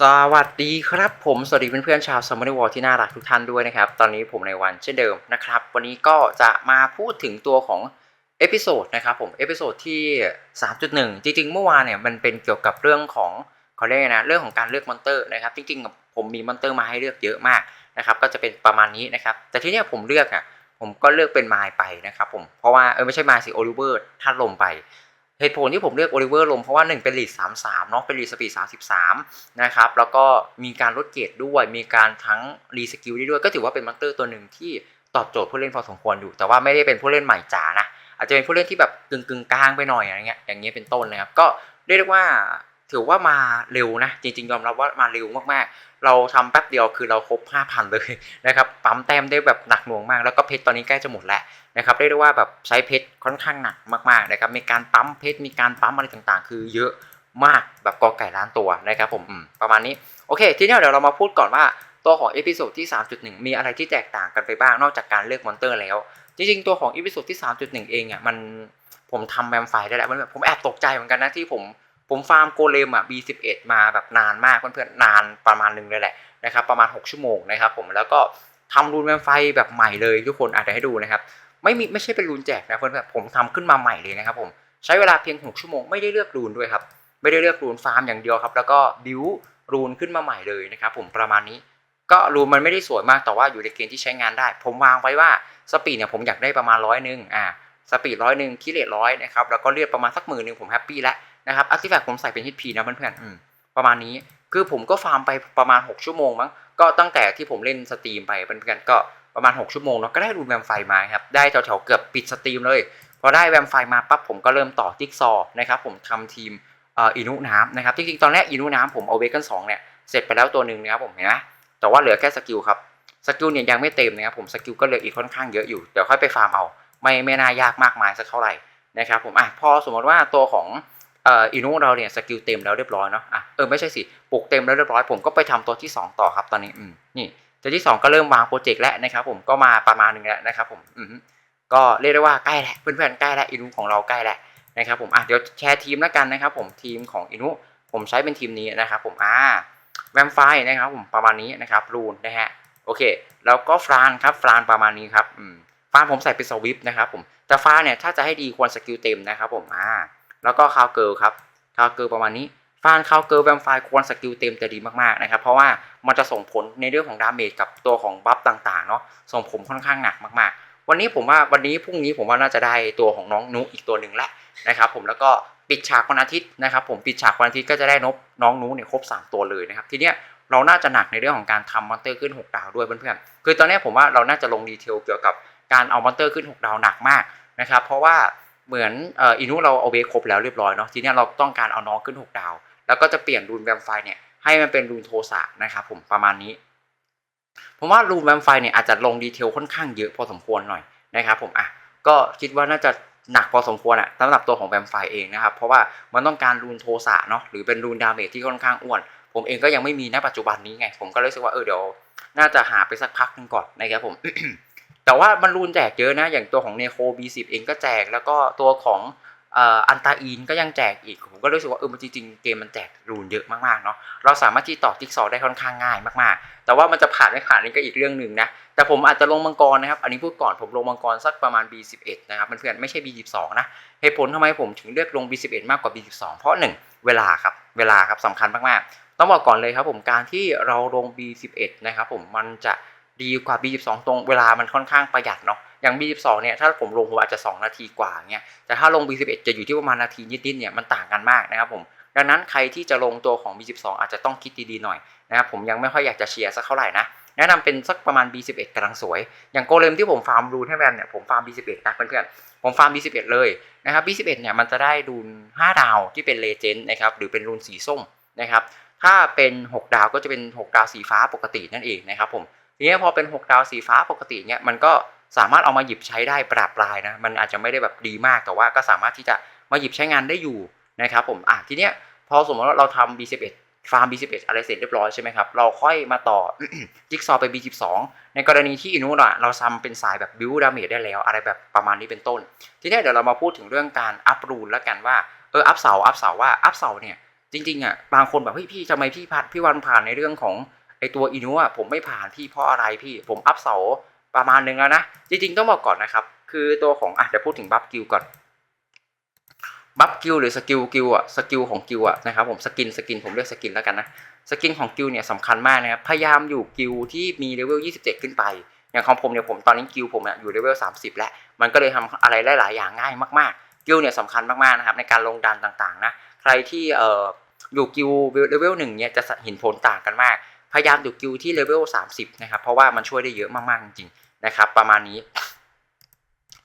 สวัสดีครับผมสวัสดีเพื่อนๆชาวซัมเมอร์วอลที่น่ารักทุกท่านด้วยนะครับ ตอนนี้ผมในวันเช่นเดิมนะครับ วันนี้ก็จะมาพูดถึงตัวของเอพิโซดนะครับผมเอพิโซดที่ 3.1 จริงๆ เมื่อวานเนี่ยมันเป็นเกี่ยวกับเรื่องของเขาเรียกนะเรื่องของการเลือกมอนเตอร์นะครับจริงๆ ผมมีมอนเตอร์มาให้เลือกเยอะมากนะครับก็จะเป็นประมาณนี้นะครับแต่ที่เนี้ยผมเลือกอะผมก็เลือกเป็นไมล์ไปนะครับผมเพราะว่าเออไม่ใช่ไมล์สิโอลิเวอร์ท่านลมไป เหตุผลที่ผมเลือกโอลิเวอร์ลงเพราะว่า 1 เป็นลีด33เนาะเป็นลีดสปีด33 นะครับ แล้วก็มีการลดเกรดด้วย มีการทั้งรีสกิลได้ด้วย ก็ถือว่าเป็นมอนเตอร์ตัวหนึ่งที่ตอบโจทย์ผู้เล่นพอสมควรอยู่ แต่ว่าไม่ได้เป็นผู้เล่นใหม่จ๋านะ อาจจะเป็นผู้เล่นที่แบบกึ่งกึ่งกลางไปหน่อยอะไรเงี้ย อย่างเงี้ยเป็นต้นนะครับ ก็เรียกได้ว่าถือว่ามาเร็วนะ จริง ๆ ยอมรับว่ามาเร็วมากๆ เราทำแป๊บเดียวคือเราครบ 5,000 เลยนะครับปั๊มแต้มได้แบบหนักหน่วงมาก แล้วก็เพชรตอนนี้ใกล้จะหมดแล้วนะครับเรียกได้ว่าแบบใช้เพชรค่อนข้างหนักมากๆนะครับมีการปั๊มเพชรมีการปั๊มอะไรต่างๆ คือเยอะมากแบบกอไก่ล้านตัวนะครับผมมประมาณนี้โอเค ทีนี้เดี๋ยวเรามาพูดก่อนว่าตัวของเอพิโซดที่ 3.1 มีอะไรที่แตกต่างกันไปบ้างนอกจากการเลือกมอนเตอร์แล้ว จริงๆ ตัวของเอพิโซดที่ 3.1 เองอะมันผมทำแวมไฟได้แล้วมันแบบผมแอบตกใจเหมือนกันนะที่ผม ผมฟาร์มโกเลมอะ B11 มาแบบนานมากเพื่อนๆนานประมาณหนึงเลยแหละนะครับประมาณ 6 ชั่วโมงนะครับผมแล้วก็ทำรูนแวมไฟแบบใหม่เลยทุกคนอาจจะให้ดูนะครับไม่มีไม่ใช่เป็นรูนแจกนะเพื่อนๆผมทำขึ้นมาใหม่เลยนะครับผมใช้เวลาเพียง 6 ชั่วโมงไม่ได้เลือกรูนด้วยครับไม่ได้เลือกรูนฟาร์มอย่างเดียวครับแล้วก็บิวรูนขึ้นมาใหม่เลยนะครับผมประมาณนี้ ก็รูนมันไม่ได้สวยมากแต่ว่าอยู่ในเกณฑ์ที่ใช้งานได้ ผมวางไว้ว่าสปีดเนี่ยผมอยากได้ประมาณร้อยหนึ่งอ่าสปีดร้อยหนึ่งคิเลตร้อยนะครับแล้วก็เลือดประมาณสักหมื่นหนึ่งผมแฮปปี้แล้ว นะครับอาร์ติแฟกต์ผมใส่เป็นฮิตพีนะเพื่อนๆอืมประมาณนี้คือผมก็ฟาร์มไปประมาณ 6 ชั่วโมงมั้งก็ตั้งแต่ที่ผมเล่นสตรีมไปเพื่อนๆก็ประมาณ 6 ชั่วโมงเนาะก็ได้รูนแวมไฟมาครับได้แถวๆเกือบปิดสตรีมเลยพอได้แวมไฟมาปั๊บผมก็เริ่มต่อจิ๊กซอว์นะครับผมทำทีมเอ่ออินุน้ำนะครับจริงๆตอนแรกอินุน้ำผมเอาเวกันสองเนี่ยเสร็จไปแล้วตัวหนึ่งนะครับผมเห็นไหมแต่ว่าเหลือแค่สกิลครับสกิลเนี่ยยังไม่เต็มนะครับผมสกิลก็เหลืออีกค่อนข้างเยอะอยู่เดี๋ยวค่อยไปฟาร์มเอา ไม่ไม่น่ายากมากมายสักเท่าไหร่นะครับผมอะพอสมมติว่าตัวของเอ่ออินุเราเนี่ยสกิลเต็มแล้วเรียบร้อยเนาะอะเออไม่ใช่สิปลุกเต็มแล้วเรียบร้อยผมก็ไปทำตัวที่สองต่อครับตอนนี้อืมนี่ตัวที่ 2 ก็เริ่มวางโปรเจกต์แล้วนะครับผมก็มาประมาณนึงแล้วนะครับผมอือฮึก็เรียกได้ว่าใกล้แล้วเพื่อนๆใกล้แล้วอินุของเราใกล้แล้วนะครับผมอะเดี๋ยวแชร์ทีมแล้วกันนะครับผมทีมของอินุผมใช้เป็นทีมนี้นะครับผมอ่าแวมไฟนะครับผมประมาณนี้นะครับรูนนะฮะโอเค แล้วก็ฟรานครับฟรานประมาณนี้ครับอืมฟรานผมใส่เป็นสวิปนะครับผมแต่ฟรานเนี่ยถ้าจะให้ดีควรสกิลเต็มนะครับผมอ่า แล้วก็คาวเกิลครับคาวเกิลประมาณนี้ฟานคาวเกิลแวมไฟควรสกิลเต็มจะดีมากๆนะครับ เพราะว่ามันจะส่งผลในเรื่องของดาเมจกับตัวของบัฟต่างๆเนาะส่งผลค่อนข้างหนักมาก ๆ วันนี้ผมว่าวันนี้พรุ่งนี้ผมว่าน่าจะได้ตัวของน้องนุอีกตัวหนึ่งแหละนะครับ ผมแล้วก็ปิดฉากวันอาทิตย์นะครับผมปิดฉากวันอาทิตย์ก็จะได้นบน้องนุเนี่ยครบ 3 ตัวเลยนะครับทีเนี้ยเราน่าจะหนักในเรื่องของการทำมอนเตอร์ขึ้น 6 ดาวด้วยเพื่อนๆคือตอนนี้ผมว่าเราน่าจะลงดีเทลเกี่ยวกับการเอามอนเตอร์ขึ้น 6 ดาวหนักมากนะครับเพราะว่า เหมือนอินุเราเอาเวคครบแล้วเรียบร้อยเนาะทีนี้เราต้องการเอาน้องขึ้น 6 ดาว แล้วก็จะเปลี่ยนรูนแวมไฟเนี่ยให้มันเป็นรูนโทสะนะครับผมประมาณนี้ผมว่ารูนแวมไฟเนี่ยอาจจะลงดีเทลค่อนข้างเยอะพอสมควรหน่อยนะครับผมอะก็คิดว่าน่าจะหนักพอสมควรอะสำหรับตัวของแวมไฟเองนะครับ เพราะว่ามันต้องการรูนโทสะเนาะหรือเป็นรูนดาเมจที่ค่อนข้างอ้วน ผมเองก็ยังไม่มีณปัจจุบันนี้ไง ผมก็รู้สึกว่าเออเดี๋ยว น่าจะหาไปสักพักหนึงก่อนนะครับผม แต่ว่ามันรูนแจกเยอะนะ อย่างตัวของเนโค B10 เองก็แจก แล้วก็ตัวของอันตาอีนก็ยังแจกอีก ผมก็รู้สึกว่าเออมันจริงๆ เกมมันแจกรูนเยอะมากๆเนาะ เราสามารถที่ต่อจิ๊กซอได้ค่อนข้างง่ายมากๆ แต่ว่ามันจะผ่านไม่ผ่านนี่ก็อีกเรื่องหนึ่งนะ แต่ผมอาจจะลงมังกรนะครับ อันนี้พูดก่อนผมลงมังกรสักประมาณ B11 นะครับเพื่อนๆไม่ใช่ B12 นะ เหตุผลทำไมผมถึงเลือกลง B11 มากกว่า B12 เพราะหนึ่งเวลาครับ เวลาครับสำคัญมากๆ ต้องบอกก่อนเลยครับผมการที่เราลง B11 นะครับผมมันจะ ดีกว่า B12 ตรงเวลามันค่อนข้างประหยัดเนาะอย่าง B12 เนี่ยถ้าผมลงผมอาจจะ 2 นาทีกว่าเงี้ยแต่ถ้าลง B11 จะอยู่ที่ประมาณนาทีนิดๆเนี่ยมันต่างกันมากนะครับผมดังนั้นใครที่จะลงตัวของ B12 อาจจะต้องคิดดีๆหน่อยนะครับผมยังไม่ค่อยอยากจะเชียร์สักเท่าไหร่นะแนะนำเป็นสักประมาณ B11 กำลังสวย อย่างโกเลมที่ผมฟาร์มรูนให้แบมเนี่ยผมฟาร์ม B11 นะเพื่อนๆผมฟาร์ม B11 เลยนะครับ B11 เนี่ยมันจะได้รูน5 ดาวที่เป็นเลเจนด์นะครับหรือเป็นรูนสีส้มนะครับถ้าเป็น 6 ดาวก็จะเป็น 6 ดาวสีฟ้าปกตินั่นเองนะครับผม ทีนี้พอเป็น 6 ดาวสีฟ้าปกติเนี่ยมันก็สามารถเอามาหยิบใช้ได้ปราบปรายนะมันอาจจะไม่ได้แบบดีมากแต่ว่าก็สามารถที่จะมาหยิบใช้งานได้อยู่นะครับผมอะทีเนี้ยพอสมมติว่าเราทำ B11 ฟาร์ม B11 อะไรเสร็จเรียบร้อยใช่ไหมครับ เราค่อยมาต่อจิ๊กซอไป B12 ในกรณีที่อินูน่ะเราทำเป็นสายแบบบิวดาเมจได้แล้ว อะไรแบบประมาณนี้เป็นต้น ทีนี้เดี๋ยวเรามาพูดถึงเรื่องการอัพรูนแล้วกันว่า เออ อัพเสา อัพเสาว่า อัพเสาเนี่ย จริงๆอะบางคนแบบเฮ้ยพี่ทำไมพี่ผ่านพี่วันผ่านในเรื่องของ ไอตัวอินูอะผมไม่ผ่านพี่เพราะอะไรพี่ผมอัพเสาประมาณนึงแล้วนะ จริงๆต้องบอกก่อนนะครับ คือตัวของอะเดี๋ยวพูดถึงบัฟกิลก่อนบัฟกิลหรือสกิลกิลอะสกิลของกิลอะนะครับผมสกินสกินผมเรียกสกินแล้วกันนะสกินของกิลเนี่ยสำคัญมากนะครับพยายามอยู่กิลที่มีเลเวล 27 ขึ้นไป อย่างของผมเนี่ยผมตอนนี้กิลผมอยู่เลเวล 30 แล้ว มันก็เลยทำอะไรได้หลายอย่างง่ายมากๆ กิลเนี่ยสำคัญมากๆนะครับในการลงดันต่างๆนะใครที่เอ่ออยู่กิลเลเวลหนึ่งเนี่ยจะเห็นผลต่างกันมาก พยายามอยู่กิลที่เลเวล30 นะครับ เพราะว่ามันช่วยได้เยอะมาก ๆ จริงๆนะครับ ประมาณนี้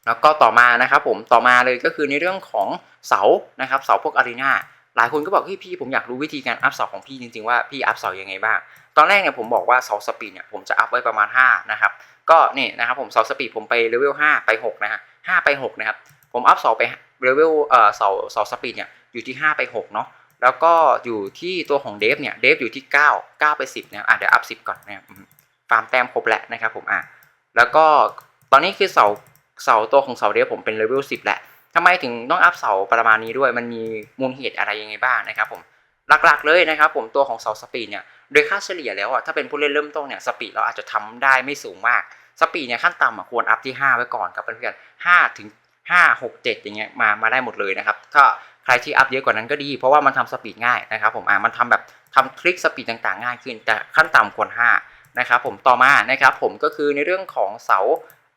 แล้วก็ต่อมานะครับผมต่อมาเลยก็คือในเรื่องของเสานะครับเสาพวกอารีนาหลายคนก็บอกเฮ้ยพี่ผมอยากรู้วิธีการอัพเสาของพี่จริงๆว่าพี่อัพเสายังไงบ้าง ตอนแรกเนี่ยผมบอกว่าเสาสปีดเนี่ยผมจะอัพไว้ประมาณ5นะครับก็นี่นะครับผมเสาสปีดผมไปเลเวล5ไป6นะฮะ5ไป6นะครับผมอัพเสาไปเลเวลเอ่อเสาเสาสปีดเนี่ยอยู่ที่ 5 ไป6เนาะ แล้วก็อยู่ที่ตัวของเดฟเนี่ยเดฟอยู่ที่ 9 9 ไป 10เนี่ยอะเดี๋ยวอัพ10 ก่อนนะครับฟาร์มแต้มครบแล้วนะครับผมอะแล้วก็ตอนนี้คือเสาเสาตัวของเสาเดฟผมเป็นเลเวล10แหละทำไมถึงต้องอัพเสาประมาณนี้ด้วย มันมีมูลเหตุอะไรยังไงบ้างนะครับผมหลักๆเลยนะครับผมตัวของเสาสปีดเนี่ยโดยค่าเฉลี่ยแล้วอะถ้าเป็นผู้เล่นเริ่มต้นเนี่ยสปีดเราอาจจะทำได้ไม่สูงมากสปีดเนี่ยขั้นต่ำอะควรอัพที่ 5 ไว้ก่อนครับเพื่อนๆห้าถึงห้าหกเจ็ดอย่างเงี้ยมามาได้หมดเลยนะครับ ก็ ใครที่อัพเยอะกว่านั้นก็ดี เพราะว่ามันทำสปีดง่ายนะครับผมอ่ามันทำแบบทำทริคสปีดต่างๆ ง่ายขึ้น แต่ขั้นต่ำควร5นะครับผมต่อมานะครับผมก็คือในเรื่องของเสา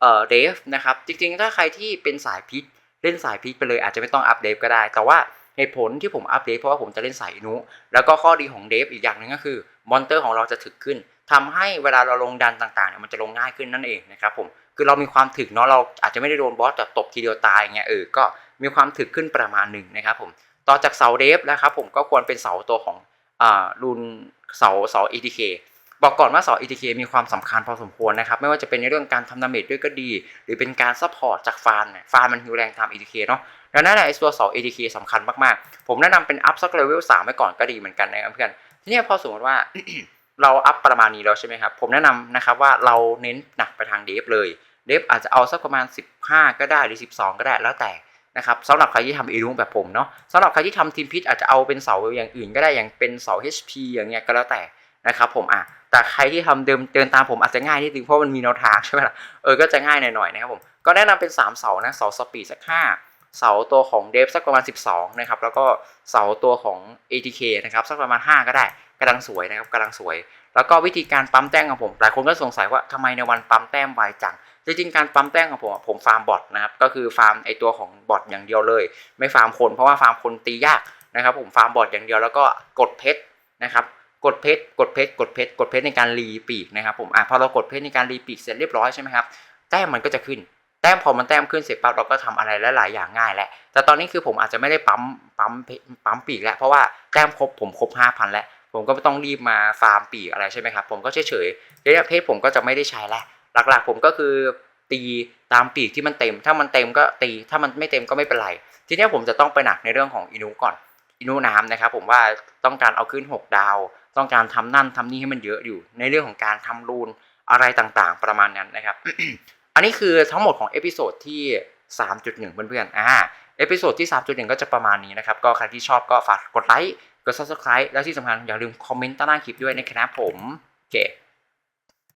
เอ่อเดฟนะครับจริงๆ ถ้าใครที่เป็นสายพิษเล่นสายพิษไปเลยอาจจะไม่ต้องอัพเดฟก็ได้ แต่ว่าเหตุผลที่ผมอัพเดฟเพราะว่าผมจะเล่นสายนุแล้วก็ข้อดีของเดฟอีกอย่างหนึ่งก็คือมอนเตอร์ของเราจะถึกขึ้นทำให้เวลาเราลงดันต่างๆเนี่ยมันจะลงง่ายขึ้นนั่นเองนะครับผมคือเรามีความถึกเนาะเราอาจจะไม่ได้โดนบอสแบบตบทีเดียวตายอย่างเงี้ยเออก็ มีความถึกขึ้นประมาณหนึ่งนะครับผมต่อจากเสาเดฟนะครับผมก็ควรเป็นเสาตัวของอ่ารุนเสาเสา ETK บอกก่อนว่าเสา ETK มีความสำคัญพอสมควรนะครับ ไม่ว่าจะเป็นในเรื่องการทำดาเมจด้วยก็ดี หรือเป็นการซัพพอร์ตจากฟานเนี่ยฟานมันฮิวแรงตาม ETK เนาะดังนั้นไอ้ตัวเสา ETK สำคัญมากๆ ผมแนะนำเป็นอัพสักเลเวล3ไว้ก่อนก็ดีเหมือนกันนะครับเพื่อนทีนี้พอสมมติว่าเราอัพประมาณนี้แล้วใช่ไหมครับ ผมแนะนำนะครับว่าเราเน้นหนักไปทางเดฟเลย เดฟอาจจะเอาสักประมาณ 15 ก็ได้หรือ 12 ก็ได้แล้วแต่ นะครับสำหรับใครที่ทำอีลุงแบบผมเนาะสำหรับใครที่ทำทีมพิษอาจจะเอาเป็นเสาอย่างอื่น ก็ได้อย่างเป็นเสา HP อย่างเงี้ยก็แล้วแต่นะครับผมอะแต่ใครที่ทำเดิมเดินตามผมอาจจะง่ายนิดนึงเพราะมันมีแนวทางใช่ไหมล่ะเออก็จะง่ายหน่อยๆนะครับผมก็แนะนำเป็น 3 เสานะเสาสปีดสัก5เสาตัวของเดฟสักประมาณ 12นะครับแล้วก็เสาตัวของ ATK นะครับสักประมาณ 5 ก็ได้กำลังสวยนะครับกำลังสวย แล้วก็วิธีการปั๊มแต้มของผมหลายคนก็สงสัยว่าทำไมในวันปั๊มแต้มไวจัง จริงๆการปั๊มแต้มของผมผมฟาร์มบอทนะครับก็คือฟาร์มไอตัวของบอทอย่างเดียวเลย ไม่ฟาร์มคนเพราะว่าฟาร์มคนตียากนะครับ ผมฟาร์มบอทอย่างเดียวแล้วก็กดเพชรนะครับกดเพชรกดเพชรกดเพชรกดเพชรในการรีปีกนะครับผมอะพอเรากดเพชรในการรีปีกเสร็จเรียบร้อยใช่ไหมครับแต้มมันก็จะขึ้นแต้มพอมันแต้มขึ้นเสร็จปั๊บเราก็ทำอะไรหลายๆอย่างง่ายแหละแต่ตอนนี้คือผมอาจจะไม่ได้ปั๊มปั๊มปั๊มปีกแล้วเพราะว่าแต้มครบผมครบ5,000แล้วผมก็ไม่ต้องรีบมาฟาร์มปีกอะไรใช่ไหมครับผมก็เฉยเระยะเพศผมก็จะไม่ได้ใช้แล้ว หลักๆผมก็คือตีตามปีกที่มันเต็ม ถ้ามันเต็มก็ตี ถ้ามันไม่เต็มก็ไม่เป็นไร ทีนี้ผมจะต้องไปหนักในเรื่องของอินูก่อน อินูน้ำนะครับผมว่าต้องการเอาขึ้น 6 ดาว ต้องการทำนั่นทำนี่ให้มันเยอะอยู่ ในเรื่องของการทำรูนอะไรต่างๆ ประมาณนั้นนะครับ อันนี้คือทั้งหมดของเอพิโซดที่ 3.1 เพื่อนๆ อ่า เอพิโซดที่ 3.1 ก็จะประมาณนี้นะครับ ก็ใครที่ชอบก็ฝากกดไลค์ กด subscribe แล้วที่สำคัญอย่าลืมคอมเมนต์ใต้คลิปด้วยนะครับผมโอเค